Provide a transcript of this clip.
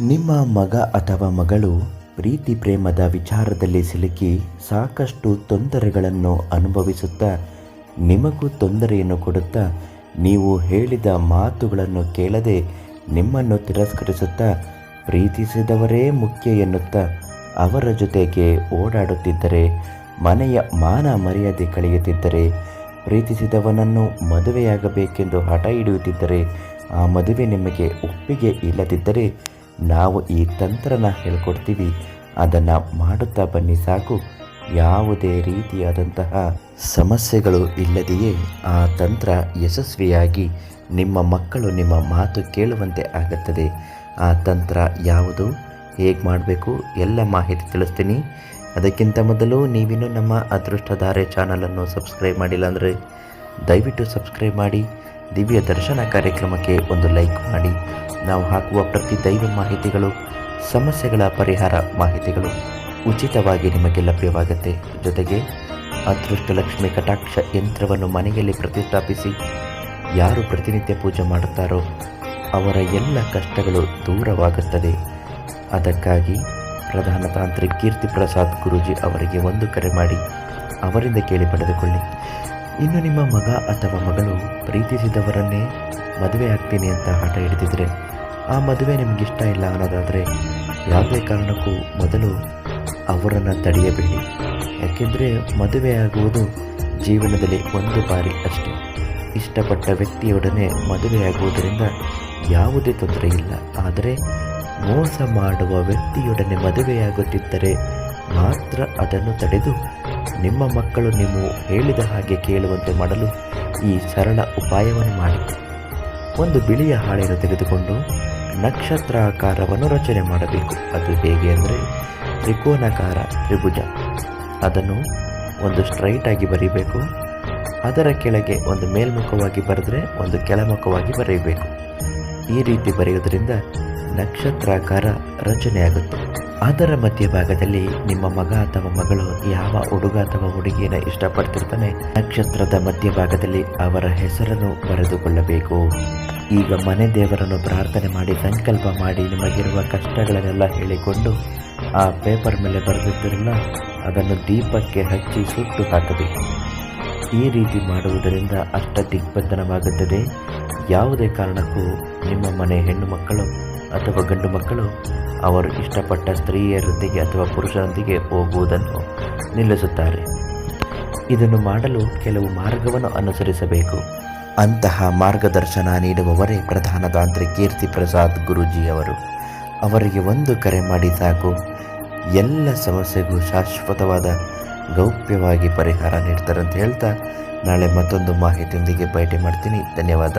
ನಿಮ್ಮ ಮಗ ಅಥವಾ ಮಗಳು ಪ್ರೀತಿ ಪ್ರೇಮದ ವಿಚಾರದಲ್ಲಿ ಸಿಲುಕಿ ಸಾಕಷ್ಟು ತೊಂದರೆಗಳನ್ನು ಅನುಭವಿಸುತ್ತಾ ನಿಮಗೂ ತೊಂದರೆಯನ್ನು ಕೊಡುತ್ತಾ ನೀವು ಹೇಳಿದ ಮಾತುಗಳನ್ನು ಕೇಳದೆ ನಿಮ್ಮನ್ನು ತಿರಸ್ಕರಿಸುತ್ತಾ ಪ್ರೀತಿಸಿದವರೇ ಮುಖ್ಯ ಎನ್ನುತ್ತಾ ಅವರ ಜೊತೆಗೆ ಓಡಾಡುತ್ತಿದ್ದರೆ, ಮನೆಯ ಮಾನ ಮರ್ಯಾದೆ ಕಳೆಯುತ್ತಿದ್ದರೆ ಪ್ರೀತಿಸಿದವನನ್ನು ಮದುವೆಯಾಗಬೇಕೆಂದು ಹಠ ಹಿಡಿಯುತ್ತಿದ್ದರೆ, ಆ ಮದುವೆ ನಿಮಗೆ ಒಪ್ಪಿಗೆ ಇಲ್ಲದಿದ್ದರೆ ನಾವು ಈ ತಂತ್ರನ ಹೇಳ್ಕೊಡ್ತೀವಿ. ಅದನ್ನು ಮಾಡುತ್ತಾ ಬನ್ನಿ ಸಾಕು. ಯಾವುದೇ ರೀತಿಯಾದಂತಹ ಸಮಸ್ಯೆಗಳು ಇಲ್ಲದೆಯೇ ಆ ತಂತ್ರ ಯಶಸ್ವಿಯಾಗಿ ನಿಮ್ಮ ಮಕ್ಕಳು ನಿಮ್ಮ ಮಾತು ಕೇಳುವಂತೆ ಆಗುತ್ತದೆ. ಆ ತಂತ್ರ ಯಾವುದು? ಹೇಗೆ ಮಾಡಬೇಕು? ಎಲ್ಲ ಮಾಹಿತಿ ತಿಳಿಸ್ತೀನಿ. ಅದಕ್ಕಿಂತ ಮೊದಲು ನೀವಿನ್ನೂ ನಮ್ಮ ಅದೃಷ್ಟಧಾರೆ ಚಾನಲನ್ನು ಸಬ್ಸ್ಕ್ರೈಬ್ ಮಾಡಿಲ್ಲ ಅಂದರೆ ದಯವಿಟ್ಟು ಸಬ್ಸ್ಕ್ರೈಬ್ ಮಾಡಿ. ದಿವ್ಯ ದರ್ಶನ ಕಾರ್ಯಕ್ರಮಕ್ಕೆ ಒಂದು ಲೈಕ್ ಮಾಡಿ. ನಾವು ಹಾಕುವ ಪ್ರತಿ ದೈವ ಮಾಹಿತಿಗಳು, ಸಮಸ್ಯೆಗಳ ಪರಿಹಾರ ಮಾಹಿತಿಗಳು ಉಚಿತವಾಗಿ ನಿಮಗೆ ಲಭ್ಯವಾಗುತ್ತೆ. ಜೊತೆಗೆ ಅದೃಷ್ಟಲಕ್ಷ್ಮಿ ಕಟಾಕ್ಷ ಯಂತ್ರವನ್ನು ಮನೆಯಲ್ಲಿ ಪ್ರತಿಷ್ಠಾಪಿಸಿ ಯಾರು ಪ್ರತಿನಿತ್ಯ ಪೂಜೆ ಮಾಡುತ್ತಾರೋ ಅವರ ಎಲ್ಲ ಕಷ್ಟಗಳು ದೂರವಾಗುತ್ತದೆ. ಅದಕ್ಕಾಗಿ ಪ್ರಧಾನ ತಾಂತ್ರಿಕ್ ಕೀರ್ತಿ ಪ್ರಸಾದ್ ಗುರೂಜಿ ಅವರಿಗೆ ಒಂದು ಕರೆ ಮಾಡಿ ಅವರಿಂದ ಕೇಳಿ ಪಡೆದುಕೊಳ್ಳಿ. ಇನ್ನು ನಿಮ್ಮ ಮಗ ಅಥವಾ ಮಗಳು ಪ್ರೀತಿಸಿದವರನ್ನೇ ಮದುವೆ ಆಗ್ತೀನಿ ಅಂತ ಹಠ ಹಿಡಿದಿದ್ರೆ ಆ ಮದುವೆ ನಿಮ್ಗೆ ಇಷ್ಟ ಇಲ್ಲ ಅನ್ನೋದಾದರೆ ಯಾವುದೇ ಕಾರಣಕ್ಕೂ ಮೊದಲು ಅವರನ್ನು ತಡೆಯಬೇಡಿ. ಯಾಕೆಂದರೆ ಮದುವೆ ಆಗುವುದು ಜೀವನದಲ್ಲಿ ಒಂದು ಬಾರಿ ಅಷ್ಟೇ. ಇಷ್ಟಪಟ್ಟ ವ್ಯಕ್ತಿಯೊಡನೆ ಮದುವೆಯಾಗುವುದರಿಂದ ಯಾವುದೇ ತೊಂದರೆ ಇಲ್ಲ. ಆದರೆ ಮೋಸ ಮಾಡುವ ವ್ಯಕ್ತಿಯೊಡನೆ ಮದುವೆಯಾಗುತ್ತಿದ್ದರೆ ಮಾತ್ರ ಅದನ್ನು ತಡೆದು ನಿಮ್ಮ ಮಕ್ಕಳು ನೀವು ಹೇಳಿದ ಹಾಗೆ ಕೇಳುವಂತೆ ಮಾಡಲು ಈ ಸರಳ ಉಪಾಯವನ್ನು ಮಾಡಿ. ಒಂದು ಬಿಳಿಯ ಹಾಳೆಯನ್ನು ತೆಗೆದುಕೊಂಡು ನಕ್ಷತ್ರಾಕಾರವನ್ನು ರಚನೆ ಮಾಡಬೇಕು. ಅದು ಹೇಗೆ ಅಂದರೆ ತ್ರಿಕೋನಾಕಾರ ತ್ರಿಭುಜ. ಅದನ್ನು ಒಂದು ಸ್ಟ್ರೈಟಾಗಿ ಬರೀಬೇಕು. ಅದರ ಕೆಳಗೆ ಒಂದು ಮೇಲ್ಮುಖವಾಗಿ ಬರೆದ್ರೆ ಒಂದು ಕೆಳಮುಖವಾಗಿ ಬರೆಯಬೇಕು. ಈ ರೀತಿ ಬರೆಯುವುದರಿಂದ ನಕ್ಷತ್ರಾಕಾರ ರಚನೆಯಾಗುತ್ತೆ. ಅದರ ಮಧ್ಯಭಾಗದಲ್ಲಿ ನಿಮ್ಮ ಮಗ ಅಥವಾ ಮಗಳು ಯಾವ ಹುಡುಗ ಅಥವಾ ಹುಡುಗಿಯನ್ನು ಇಷ್ಟಪಡ್ತಿರ್ತಾನೆ, ನಕ್ಷತ್ರದ ಮಧ್ಯಭಾಗದಲ್ಲಿ ಅವರ ಹೆಸರನ್ನು ಬರೆದುಕೊಳ್ಳಬೇಕು. ಈಗ ಮನೆ ದೇವರನ್ನು ಪ್ರಾರ್ಥನೆ ಮಾಡಿ, ಸಂಕಲ್ಪ ಮಾಡಿ, ನಿಮಗಿರುವ ಕಷ್ಟಗಳನ್ನೆಲ್ಲ ಹೇಳಿಕೊಂಡು ಆ ಪೇಪರ್ ಮೇಲೆ ಬರೆದಿದ್ದರಿಂದ ಅದನ್ನು ದೀಪಕ್ಕೆ ಹಚ್ಚಿ ಸುಟ್ಟು ಹಾಕಬೇಕು. ಈ ರೀತಿ ಮಾಡುವುದರಿಂದ ಅಷ್ಟ ದಿಗ್ಬಂಧನವಾಗುತ್ತದೆ. ಯಾವುದೇ ಕಾರಣಕ್ಕೂ ನಿಮ್ಮ ಮನೆ ಹೆಣ್ಣು ಮಕ್ಕಳು ಅಥವಾ ಗಂಡು ಮಕ್ಕಳು ಅವರು ಇಷ್ಟಪಟ್ಟ ಸ್ತ್ರೀಯರೊಂದಿಗೆ ಅಥವಾ ಪುರುಷರೊಂದಿಗೆ ಹೋಗುವುದನ್ನು ನಿಲ್ಲಿಸುತ್ತಾರೆ. ಇದನ್ನು ಮಾಡಲು ಕೆಲವು ಮಾರ್ಗವನ್ನು ಅನುಸರಿಸಬೇಕು. ಅಂತಹ ಮಾರ್ಗದರ್ಶನ ನೀಡುವವರೇ ಪ್ರಧಾನ ತಾಂತ್ರಿ ಕೀರ್ತಿ ಪ್ರಸಾದ್ ಗುರೂಜಿ ಅವರು ಅವರಿಗೆ ಒಂದು ಕರೆ ಮಾಡಿ ಸಾಕು. ಎಲ್ಲ ಸಮಸ್ಯೆಗೂ ಶಾಶ್ವತವಾದ ಗೌಪ್ಯವಾಗಿ ಪರಿಹಾರ ನೀಡ್ತಾರೆ ಅಂತ ಹೇಳ್ತಾ ನಾಳೆ ಮತ್ತೊಂದು ಮಾಹಿತಿಯೊಂದಿಗೆ ಭೇಟಿ ಮಾಡ್ತೀನಿ. ಧನ್ಯವಾದ.